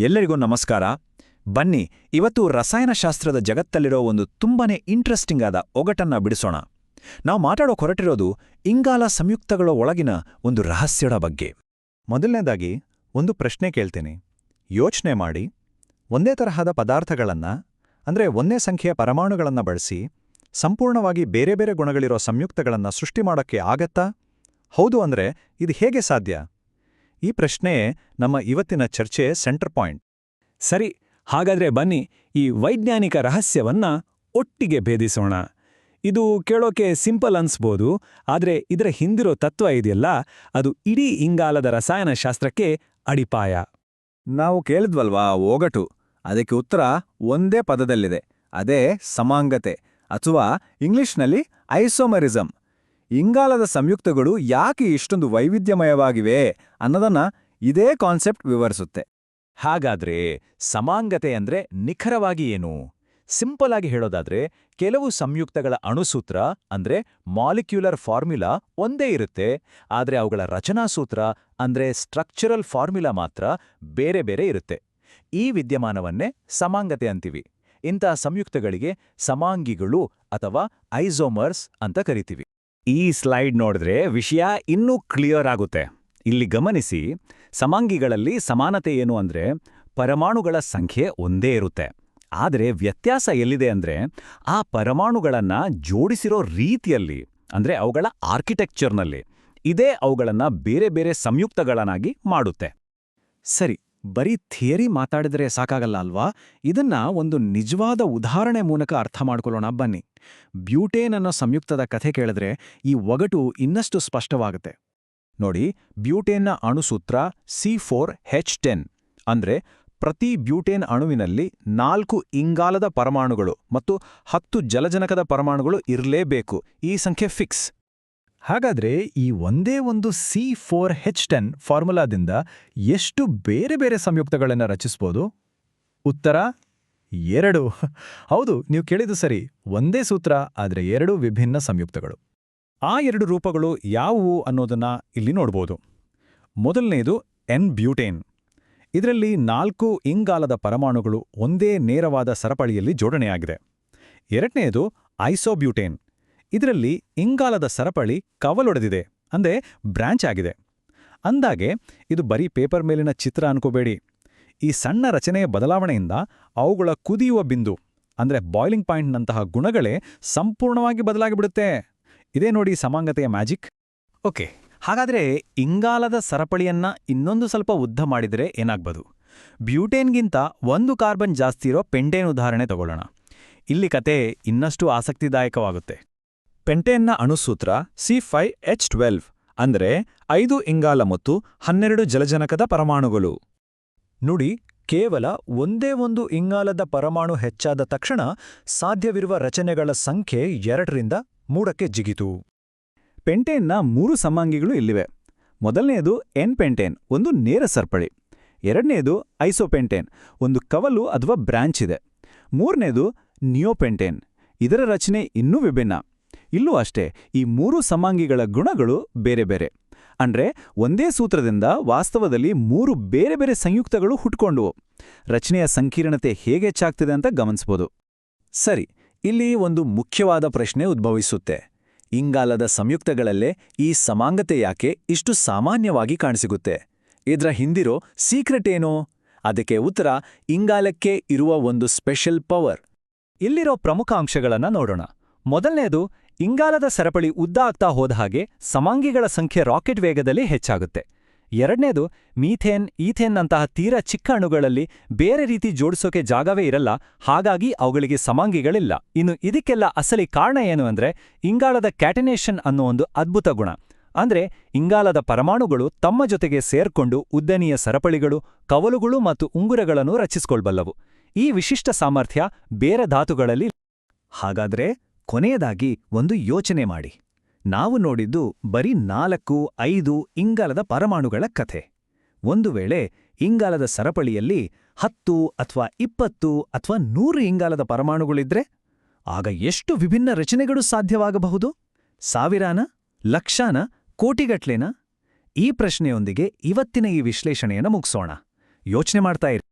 ಎಲ್ಲರಿಗೂ ನಮಸ್ಕಾರ. ಬನ್ನಿ, ಇವತ್ತು ರಸಾಯನಶಾಸ್ತ್ರದ ಜಗತ್ತಲ್ಲಿರೋ ಒಂದು ತುಂಬಾನೇ ಇಂಟ್ರೆಸ್ಟಿಂಗ್ ಆದ ಒಗಟನ್ನ ಬಿಡಿಸೋಣ. ನಾವು ಮಾತಾಡೋ ಹೊರಟಿರೋದು ಇಂಗಾಲ ಸಂಯುಕ್ತಗಳ ಒಳಗಿನ ಒಂದು ರಹಸ್ಯದ ಬಗ್ಗೆ. ಮೊದಲನೇದಾಗಿ, ಒಂದು ಪ್ರಶ್ನೆ ಕೇಳ್ತೀನಿ. ಯೋಚನೆ ಮಾಡಿ. ಒಂದೇ ತರಹದ ಪದಾರ್ಥಗಳನ್ನ, ಅಂದ್ರೆ ಒಂದೇ ಸಂಖ್ಯೆಯ ಪರಮಾಣುಗಳನ್ನ ಬಳಸಿ, ಸಂಪೂರ್ಣವಾಗಿ ಬೇರೆ ಬೇರೆ ಗುಣಗಳಿರೋ ಸಂಯುಕ್ತಗಳನ್ನ ಸೃಷ್ಟಿ ಮಾಡೋಕ್ಕೆ ಆಗತ್ತಾ? ಹೌದು ಅಂದ್ರೆ ಇದು ಹೇಗೆ ಸಾಧ್ಯ? ಈ ಪ್ರಶ್ನೆ ನಮ್ಮ ಇವತ್ತಿನ ಚರ್ಚೆ ಸೆಂಟರ್ ಪಾಯಿಂಟ್ ಸರಿ, ಹಾಗಾದ್ರೆ ಬನ್ನಿ ಈ ವೈಜ್ಞಾನಿಕ ರಹಸ್ಯವನ್ನ ಒಟ್ಟಿಗೆ ಭೇದಿಸೋಣ. ಇದು ಕೇಳೋಕೆ ಸಿಂಪಲ್ ಅನ್ಸ್ಬೋದು, ಆದ್ರೆ ಇದರ ಹಿಂದಿರೋ ತತ್ವ ಇದೆಯಲ್ಲ, ಅದು ಇಡೀ ಇಂಗಾಲದ ರಸಾಯನಶಾಸ್ತ್ರಕ್ಕೆ ಅಡಿಪಾಯ. ನಾವು ಕೇಳಿದ್ವಲ್ವಾ ಒಗಟು ಅದಕ್ಕೆ ಉತ್ತರ ಒಂದೇ ಪದದಲ್ಲಿದೆ. ಅದೇ ಸಮಾಂಗತೆ, ಅಥವಾ ಇಂಗ್ಲಿಷ್ನಲ್ಲಿ ಐಸೋಮರಿಸಮ್ ಇಂಗಾಲದ ಸಂಯುಕ್ತಗಳು ಯಾಕೆ ಇಷ್ಟೊಂದು ವೈವಿಧ್ಯಮಯವಾಗಿವೆ ಅನ್ನೋದನ್ನ ಇದೇ ಕಾನ್ಸೆಪ್ಟ್ ವಿವರಿಸುತ್ತೆ. ಹಾಗಾದ್ರೆ ಸಮಾಂಗತೆ ಅಂದ್ರೆ ನಿಖರವಾಗಿ ಏನು? ಸಿಂಪಲ್ ಆಗಿ ಹೇಳೋದಾದ್ರೆ ಕೆಲವು ಸಂಯುಕ್ತಗಳ ಅಣುಸೂತ್ರ ಅಂದ್ರೆ ಮಾಲಿಕ್ಯುಲರ್ ಫಾರ್ಮ್ಯುಲಾ ಒಂದೇ ಇರುತ್ತೆ, ಆದ್ರೆ ಅವುಗಳ ರಚನಾ ಸೂತ್ರ ಅಂದ್ರೆ ಸ್ಟ್ರಕ್ಚರಲ್ ಫಾರ್ಮ್ಯುಲಾ ಮಾತ್ರ ಬೇರೆ ಬೇರೆ ಇರುತ್ತೆ. ಈ ವಿದ್ಯಮಾನವನ್ನೇ ಸಮಾಂಗತೆ ಅಂತೀವಿ. ಇಂತಹ ಸಂಯುಕ್ತಗಳಿಗೆ ಸಮಾಂಗಿಗಳು ಅಥವಾ ಐಸೋಮರ್ಸ್ ಅಂತ ಕರಿತೀವಿ. ಈ ಸ್ಲೈಡ್ ನೋಡಿದ್ರೆ ವಿಷಯ ಇನ್ನೂ ಕ್ಲಿಯರ್ ಆಗುತ್ತೆ. ಇಲ್ಲಿ ಗಮನಿಸಿ, ಸಮಾಂಗಿಗಳಲ್ಲಿ ಸಮಾನತೆ ಏನು ಅಂದ್ರೆ ಪರಮಾಣುಗಳ ಸಂಖ್ಯೆ ಒಂದೇ ಇರುತ್ತೆ. ಆದರೆ ವ್ಯತ್ಯಾಸ ಎಲ್ಲಿದೆ ಅಂದ್ರೆ ಆ ಪರಮಾಣುಗಳನ್ನ ಜೋಡಿಸಿರೋ ರೀತಿಯಲ್ಲಿ, ಅಂದ್ರೆ ಅವುಗಳ ಆರ್ಕಿಟೆಕ್ಚರ್ನಲ್ಲಿ ಇದೇ ಅವುಗಳನ್ನ ಬೇರೆ ಬೇರೆ ಸಂಯುಕ್ತಗಳನ್ನಾಗಿ ಮಾಡುತ್ತೆ. ಸರಿ ಬರೀ ಥಿಯರಿ ಮಾತಾಡಿದ್ರೆ ಸಾಕಾಗಲ್ಲ ಅಲ್ವಾ? ಇದನ್ನ ಒಂದು ನಿಜವಾದ ಉದಾಹರಣೆ ಮೂಲಕ ಅರ್ಥ ಮಾಡ್ಕೊಳ್ಳೋಣ ಬನ್ನಿ. ಬ್ಯೂಟೇನ್ ಅನ್ನೋ ಸಂಯುಕ್ತದ ಕಥೆ ಕೇಳಿದ್ರೆ ಈ ಒಗಟು ಇನ್ನಷ್ಟು ಸ್ಪಷ್ಟವಾಗುತ್ತೆ. ನೋಡಿ, ಬ್ಯೂಟೇನ್ನ ಅಣುಸೂತ್ರ ಸಿ ಫೋರ್ ಹೆಚ್ ಟೆನ್ ಅಂದ್ರೆ ಪ್ರತಿ ಬ್ಯೂಟೇನ್ ಅಣುವಿನಲ್ಲಿ ನಾಲ್ಕು ಇಂಗಾಲದ ಪರಮಾಣುಗಳು ಮತ್ತು ಹತ್ತು ಜಲಜನಕದ ಪರಮಾಣುಗಳು ಇರಲೇಬೇಕು. ಈ ಸಂಖ್ಯೆ ಫಿಕ್ಸ್. ಹಾಗಾದ್ರೆ ಈ ಒಂದೇ ಒಂದು ಸಿ ಫೋರ್ ಹೆಚ್ ಟೆನ್ ಫಾರ್ಮುಲಾದಿಂದ ಎಷ್ಟು ಬೇರೆ ಬೇರೆ ಸಂಯುಕ್ತಗಳನ್ನು ರಚಿಸ್ಬೋದು? ಉತ್ತರ, ಎರಡು. ಹೌದು, ನೀವು ಕೇಳಿದ್ದು ಸರಿ. ಒಂದೇ ಸೂತ್ರ, ಆದರೆ ಎರಡು ವಿಭಿನ್ನ ಸಂಯುಕ್ತಗಳು. ಆ ಎರಡು ರೂಪಗಳು ಯಾವುವು ಅನ್ನೋದನ್ನ ಇಲ್ಲಿ ನೋಡ್ಬೋದು. ಮೊದಲನೆಯದು ಎನ್ ಬ್ಯೂಟೇನ್ ಇದರಲ್ಲಿ ನಾಲ್ಕು ಇಂಗಾಲದ ಪರಮಾಣುಗಳು ಒಂದೇ ನೇರವಾದ ಸರಪಳಿಯಲ್ಲಿ ಜೋಡಣೆಯಾಗಿದೆ. ಎರಡನೆಯದು ಐಸೋಬ್ಯೂಟೇನ್. ಇದರಲ್ಲಿ ಇಂಗಾಲದ ಸರಪಳಿ ಕವಲೊಡೆದಿದೆ, ಅಂದ್ರೆ ಬ್ರಾಂಚ್ ಆಗಿದೆ. ಅಂದಾಗೆ ಇದು ಬರೀ ಪೇಪರ್ ಮೇಲಿನ ಚಿತ್ರ ಅನ್ಕೋಬೇಡಿ. ಈ ಸಣ್ಣ ರಚನೆಯ ಬದಲಾವಣೆಯಿಂದ ಅವುಗಳ ಕುದಿಯುವ ಬಿಂದು, ಅಂದ್ರೆ ಬಾಯ್ಲಿಂಗ್ ಪಾಯಿಂಟ್ನಂತಹ ಗುಣಗಳೇ ಸಂಪೂರ್ಣವಾಗಿ ಬದಲಾಗಿಬಿಡುತ್ತೆ. ಇದೇ ನೋಡಿ ಸಮಾಂಗತೆಯ ಮ್ಯಾಜಿಕ್. ಓಕೆ, ಹಾಗಾದ್ರೆ ಇಂಗಾಲದ ಸರಪಳಿಯನ್ನ ಇನ್ನೊಂದು ಸ್ವಲ್ಪ ಉದ್ದ ಮಾಡಿದರೆ ಏನಾಗ್ಬೋದು? ಬ್ಯೂಟೇನ್ಗಿಂತ ಒಂದು ಕಾರ್ಬನ್ ಜಾಸ್ತಿ ಇರೋ ಪೆಂಟೇನ್ ಉದಾಹರಣೆ ತಗೊಳ್ಳೋಣ. ಇಲ್ಲಿ ಕತೆ ಇನ್ನಷ್ಟು ಆಸಕ್ತಿದಾಯಕವಾಗುತ್ತೆ. ಪೆಂಟೇನ್ನ ಅಣುಸೂತ್ರ ಸಿ ಫೈ ಎಚ್ ಟ್ವೆಲ್ವ್ ಅಂದರೆ ಐದು ಇಂಗಾಲ ಮತ್ತು ಹನ್ನೆರಡು ಜಲಜನಕದ ಪರಮಾಣುಗಳು. ನುಡಿ, ಕೇವಲ ಒಂದೇ ಒಂದು ಇಂಗಾಲದ ಪರಮಾಣು ಹೆಚ್ಚಾದ ತಕ್ಷಣ ಸಾಧ್ಯವಿರುವ ರಚನೆಗಳ ಸಂಖ್ಯೆ ಎರಡರಿಂದ ಮೂರಕ್ಕೆ ಜಿಗಿತು. ಪೆಂಟೇನ್ನ ಮೂರು ಸಮಾಂಗಿಗಳು ಇಲ್ಲಿವೆ. ಮೊದಲನೆಯದು ಎನ್ ಪೆಂಟೇನ್, ಒಂದು ನೇರ ಸರ್ಪಳಿ. ಎರಡನೆಯದು ಐಸೋಪೆಂಟೇನ್, ಒಂದು ಕವಲು ಅಥವಾ ಬ್ರಾಂಚ್ ಇದೆ. ಮೂರನೆಯದು ನಿಯೋಪೆಂಟೇನ್. ಇದರ ರಚನೆ ಇನ್ನೂ ವಿಭಿನ್ನ. ಇಲ್ಲೂ ಅಷ್ಟೇ, ಈ ಮೂರು ಸಮಾಂಗಿಗಳ ಗುಣಗಳು ಬೇರೆ ಬೇರೆ. ಅಂದ್ರೆ, ಒಂದೇ ಸೂತ್ರದಿಂದ ವಾಸ್ತವದಲ್ಲಿ ಮೂರು ಬೇರೆ ಬೇರೆ ಸಂಯುಕ್ತಗಳು ಹುಟ್ಕೊಂಡುವು. ರಚನೆಯ ಸಂಕೀರ್ಣತೆ ಹೇಗೆ ಹೆಚ್ಚಾಗ್ತಿದೆ ಅಂತ ಗಮನಿಸ್ಬೋದು. ಸರಿ, ಇಲ್ಲಿ ಒಂದು ಮುಖ್ಯವಾದ ಪ್ರಶ್ನೆ ಉದ್ಭವಿಸುತ್ತೆ. ಇಂಗಾಲದ ಸಂಯುಕ್ತಗಳಲ್ಲೇ ಈ ಸಮಾಂಗತೆ ಯಾಕೆ ಇಷ್ಟು ಸಾಮಾನ್ಯವಾಗಿ ಕಾಣಿಸಿಗುತ್ತೆ? ಇದರ ಹಿಂದಿರೋ ಸೀಕ್ರೆಟ್ ಏನೋ? ಅದಕ್ಕೆ ಉತ್ತರ, ಇಂಗಾಲಕ್ಕೆ ಇರುವ ಒಂದು ಸ್ಪೆಷಲ್ ಪವರ್. ಇಲ್ಲಿರೋ ಪ್ರಮುಖ ಅಂಶಗಳನ್ನು ನೋಡೋಣ. ಮೊದಲನೇದು ಇಂಗಾಲದ ಸರಪಳಿ ಉದ್ದ ಆಗ್ತಾ ಹೋದ ಹಾಗೆ ಸಮಾಂಗಿಗಳ ಸಂಖ್ಯೆ ರಾಕೆಟ್ ವೇಗದಲ್ಲಿ ಹೆಚ್ಚಾಗುತ್ತೆ. ಎರಡನೇದು ಮೀಥೇನ್, ಈಥೇನ್ ಈಥೇನ್ನಂತಹ ತೀರ ಚಿಕ್ಕ ಅಣುಗಳಲ್ಲಿ ಬೇರೆ ರೀತಿ ಜೋಡಿಸೋಕೆ ಜಾಗವೇ ಇರಲ್ಲ, ಹಾಗಾಗಿ ಅವುಗಳಿಗೆ ಸಮಾಂಗಿಗಳಿಲ್ಲ. ಇನ್ನು ಇದಕ್ಕೆಲ್ಲ ಅಸಲಿ ಕಾರಣ ಏನು ಅಂದ್ರೆ ಇಂಗಾಲದ ಕ್ಯಾಟನೇಷನ್ ಅನ್ನೋ ಒಂದು ಅದ್ಭುತ ಗುಣ. ಅಂದ್ರೆ ಇಂಗಾಲದ ಪರಮಾಣುಗಳು ತಮ್ಮ ಜೊತೆಗೆ ಸೇರ್ಕೊಂಡು ಉದ್ದನೆಯ ಸರಪಳಿಗಳು, ಕವಲುಗಳು ಮತ್ತು ಉಂಗುರಗಳನ್ನು ರಚಿಸಿಕೊಳ್ಬಲ್ಲವು. ಈ ವಿಶಿಷ್ಟ ಸಾಮರ್ಥ್ಯ ಬೇರೆ ಧಾತುಗಳಲ್ಲಿ ಹಾಗಾದ್ರೆ ಕೊನೆಯದಾಗಿ ಒಂದು ಯೋಚನೆ ಮಾಡಿ. ನಾವು ನೋಡಿದ್ದು ಬರೀ ನಾಲ್ಕು, ಐದು ಇಂಗಾಲದ ಪರಮಾಣುಗಳ ಕಥೆ. ಒಂದು ವೇಳೆ ಇಂಗಾಲದ ಸರಪಳಿಯಲ್ಲಿ ಹತ್ತು ಅಥವಾ ಇಪ್ಪತ್ತು ಅಥವಾ ನೂರು ಇಂಗಾಲದ ಪರಮಾಣುಗಳಿದ್ರೆ ಆಗ ಎಷ್ಟು ವಿಭಿನ್ನ ರಚನೆಗಳು ಸಾಧ್ಯವಾಗಬಹುದು? ಸಾವಿರಾನ, ಲಕ್ಷಾನ, ಕೋಟಿಗಟ್ಲೇನ? ಈ ಪ್ರಶ್ನೆಯೊಂದಿಗೆ ಇವತ್ತಿನ ಈ ವಿಶ್ಲೇಷಣೆಯನ್ನು ಮುಗಿಸೋಣ. ಯೋಚನೆ ಮಾಡ್ತಾ ಇರಿ.